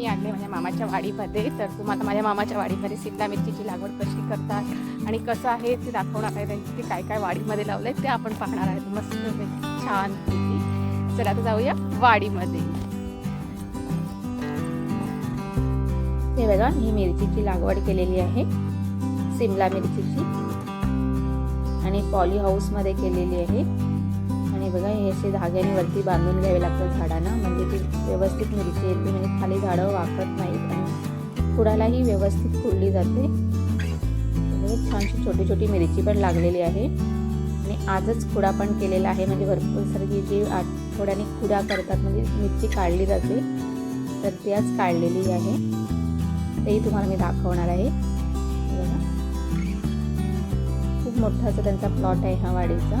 मी आणले माझ्या मामाच्या वाडीमध्ये. तर तुम्हाला माझ्या मामाच्या वाडीमध्ये सिमला मिरचीची लागवड कशी करतात आणि कसं आहे ते दाखवणार आहे त्यांची ते काय काय वाडीमध्ये लावलं आहे ते आपण पाहणार आहेत मस्त छान चला आता जाऊया वाडीमध्ये. हे बघा ही मिरचीची लागवड केलेली आहे. सिमला मिरचीची. आणि पॉली हाऊसमध्ये केलेली आहे. आणि बघा हे असे धाग्याने वरती बांधून घ्यावे लागतात झाडांना. म्हणजे ती व्यवस्थित मिरची येते म्हणजे खाली झाडं वाकत नाहीत आणि खुडालाही व्यवस्थित फुडली जाते. छानशी छोटी छोटी मिरची पण लागलेली आहे. आणि आजच खुडा पण केलेला आहे. म्हणजे भरपूर सारखी जी आठवड्याने खुडा करतात म्हणजे मिरची काढली जाते तर ती आज काढलेली आहे. तेही तुम्हाला मी दाखवणार आहे. खूप मोठा असा त्यांचा प्लॉट आहे हा वाडीचा.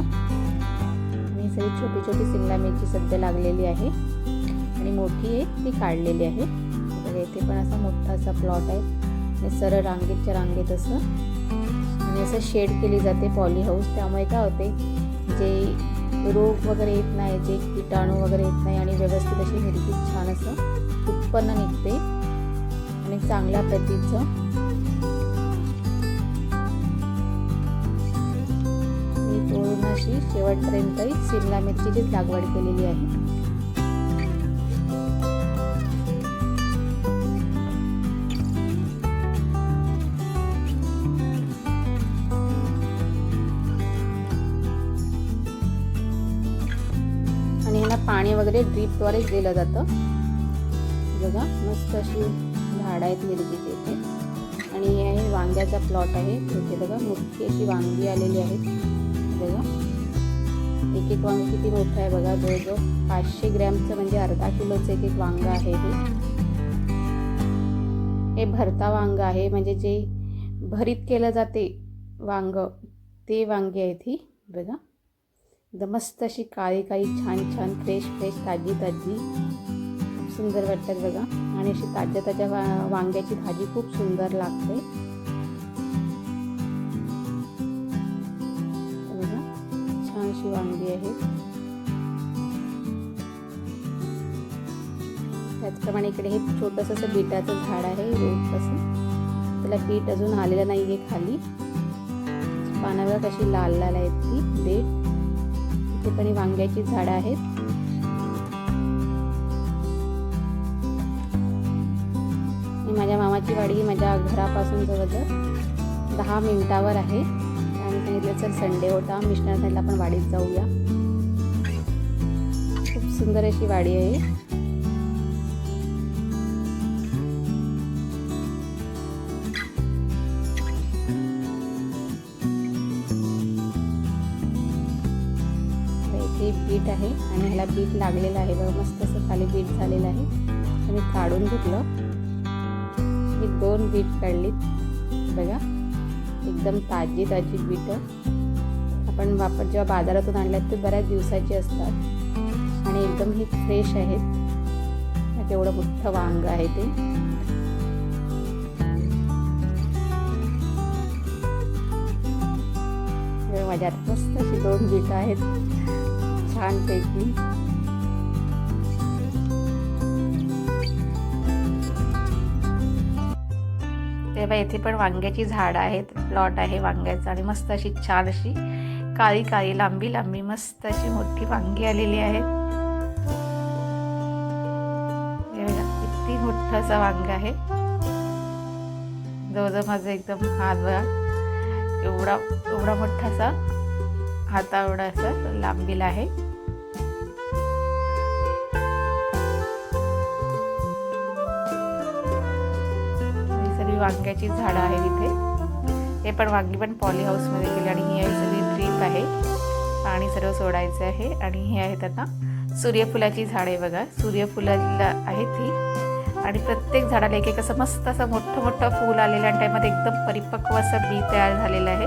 सगळी छोटी छोटी सिमला मिरची सध्या लागलेली आहे. आणि मोठी आहे ती काढलेली आहे. इथे पण असा मोठा असा प्लॉट आहे. आणि सरळ रांगेतच्या रांगेत असं. आणि असं शेड केली जाते पॉली हाऊस त्यामुळे काय होते जे रोग वगैरे येत नाही जे किटाणू वगैरे येत नाही आणि व्यवस्थित अशी मिरची छान असं उत्पन्न निघते. आणि चांगल्या प्रतीचं अशी शेवटपर्यंत सिमला मिरचीचीच लागवड केलेली आहे. आणि ह्याला पाणी वगैरे ड्रीपद्वारेच दिलं जातं. बघा मस्त अशी झाडं आहेत मिरचीचे इथे. आणि हे वांग्याचा प्लॉट आहे. इथे बघा मोठी अशी वांगी आलेली आहेत बघा. एक एक वांग किती मोठं आहे बघा जवळजवळ पाचशे ग्रॅमचं म्हणजे अर्धा किलोचं एक एक वांग आहे हे. हे भरता वांग आहे म्हणजे जे भरीत केलं जाते वांग ते वांगी आहेत ही बघा. एकदम मस्त अशी काळी काळी छान छान फ्रेश फ्रेश ताजी ताजी. खूप सुंदर वाटतात बघा. आणि अशी ताज्या ताज्या वा वांग्याची भाजी खूप सुंदर लागते. अशी वांगी आहेत त्याचप्रमाणे इकडे हे छोटंसं असं बीटाचं झाड आहे रोजपासून त्याला बीट अजून आलेलं नाही आहे खाली. पानावर कशी लाल लाल आहेत ती बीट. इथे पण वांग्याची झाडं आहेत. माझ्या मामाची वाडी माझ्या घरापासून जवळजवळ दहा मिनिटावर आहे. सांगितलं सर संडे होता. मिस्टर त्यांना पण वाडीत जाऊया. खूप सुंदर अशी वाडी आहे. इथे बीट आहे आणि ह्याला बीट लागलेलं आहे बघा मस्त असं खाली बीट झालेलं आहे. मी काढून घेतलं. मी दोन बीट काढलीत. बघा. एकदम ताजी ताजी बीटं आपण वापर जेव्हा बाजारातून आणल्यात ते बऱ्याच दिवसाची असतात. आणि एकदम ही फ्रेश आहेत. केवढं मोठं वांग आहे ते. माझ्यात मस्त अशी दोन बीटं आहेत. छानपैकी तेव्हा येथे पण वांग्याची झाडं आहेत प्लॉट आहे वांग्याचा आणि मस्त अशी छान अशी काळी काळी लांबी लांबी मस्त अशी मोठी वांगी आलेली आहेत. किती मोठं असं वांग आहे. जवळजवळ माझं एकदम हात बघा एवढा एवढा मोठासा हातावडा हाता एवढा असा लांबीला आहे. वांग्याची झाडं आहेत इथे. हे पण वांगी पण पॉली हाऊसमध्ये गेले आणि ही आहे सगळी ड्रीप आहे. पाणी सर्व सोडायचं आहे आणि हे आहेत आता सूर्यफुलाची झाडे बघा. सूर्यफुलाला आहेत ही. आणि प्रत्येक झाडाला एक एक असं मस्त असं मोठं मोठं फूल आलेलं आणि त्यामध्ये एकदम परिपक्व असं बी तयार झालेलं आहे.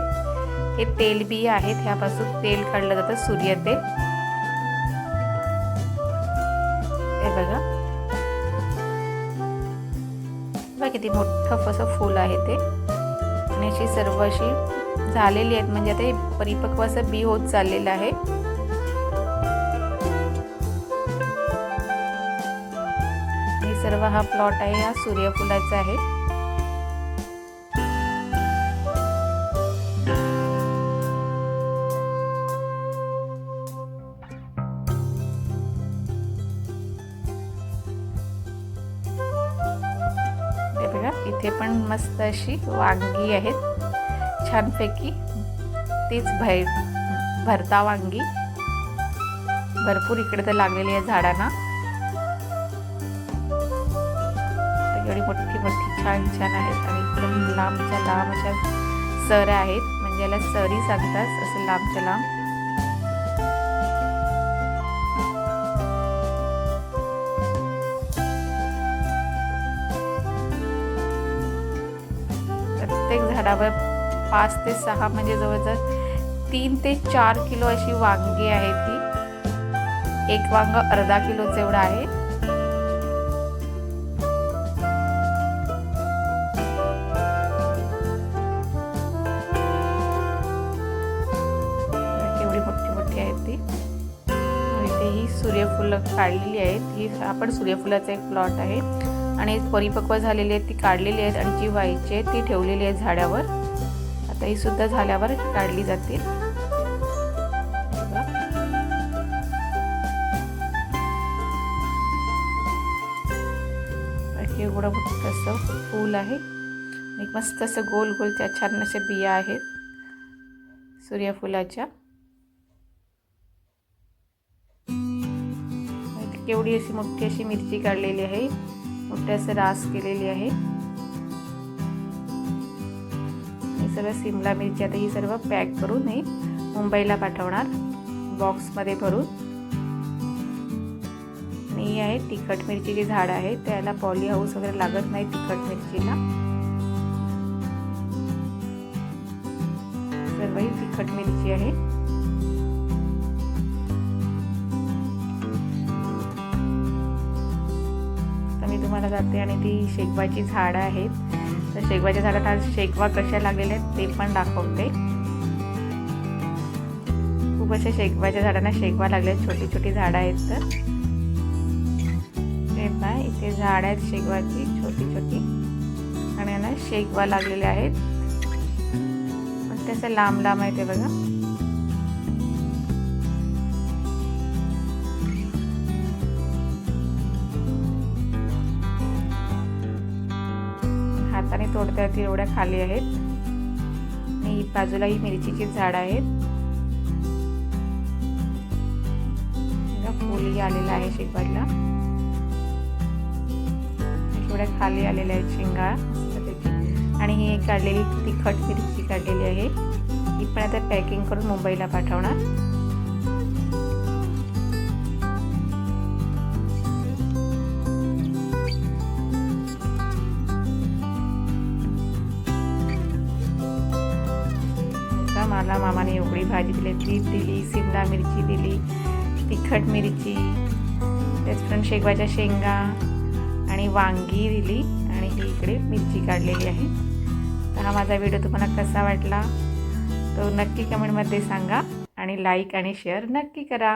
हे तेलबी आहेत. ह्यापासून तेल काढलं जातं सूर्य किती मोठं असं फूल आहे ते. आणि अशी सर्व अशी झालेली आहेत. म्हणजे आता हे परिपक्व असं बी होत चाललेलं आहे. हे सर्व हा प्लॉट आहे. हा सूर्यफुलाचा आहे. इथे पण मस्त अशी वांगी आहेत. छानपैकी तीच भै भरता वांगी. भरपूर इकडे तर लागलेली आहे झाडांना. एवढी मोठी मोठी छान छान आहेत. आणि इकडून लांबच्या लांब अशा सऱ्या आहेत. म्हणजे याला सरी सांगतात असं लांबच्या लांब. प्रत्येक झाडावर पाच ते सहा म्हणजे जवळजवळ तीन ते चार किलो अशी वांगी आहेत ती. एक वांग अर्धा किलो एवढं आहे. एवढी मोठी मोठी आहेत ती. इथे ही सूर्यफुलं काढलेली आहेत. ही आपण सूर्यफुलाचा एक प्लॉट आहे. आणि परिपक्व झालेली आहेत ती काढलेली आहेत आणि जी व्हायची ती ठेवलेली आहेत झाडावर. आता ही सुद्धा झाल्यावर काढली जातील. एवढं मोठं असं फूल आहे. आणि मस्त असं गोल गोल त्या छान अशा बिया आहेत. सूर्यफुलाच्या. केवढी अशी मोठी अशी मिरची काढलेली आहे. मोठे रास केलेली आहे. सर्व सिमला मिरची आता ही सर्व पॅक करून हे मुंबईला पाठवणार. बॉक्समध्ये भरून. आणि ही आहे तिखट मिरची जे झाड आहे. त्याला पॉली हाऊस वगैरे लागत नाही तिखट मिरचीला. सर्व ही तिखट मिरची आहे. जाते आणि ती शेकवाची झाडं आहेत. तर शेकवाच्या झाडात शेकवा कशा लागलेल्या आहेत ते पण दाखवते. खूप अशा शेकवाच्या झाडांना शेकवा लागले छोटी छोटी झाडं आहेत तर. ते पाय इथे झाड आहेत शेकवाची छोटी छोटी. आणि यांना शेकवा लागलेले आहेत. पण तसं लांब लांब आहे ते बघा. हाताने तोडता एवढ्या खाली आहेत. आणि बाजूला ही मिरचीची झाड आहेत. फुलही आलेला आहे शेकवाडला. एवढ्या खाली आलेल्या आहेत शेंगा. आणि ही एक काढलेली तिखट मिरची काढलेली आहे. ही पण आता पॅकिंग करून मुंबईला पाठवणार. मला मामाने एवढी भाजी दिली ती दिली सिमला मिरची दिली तिखट मिरची त्याचप्रमाणे शेगवाच्या शेंगा आणि वांगी दिली आणि ही इकडे मिरची काढलेली आहे. तर हा माझा व्हिडिओ तुम्हाला कसा वाटला तो नक्की कमेंटमध्ये सांगा आणि लाईक आणि शेअर नक्की करा.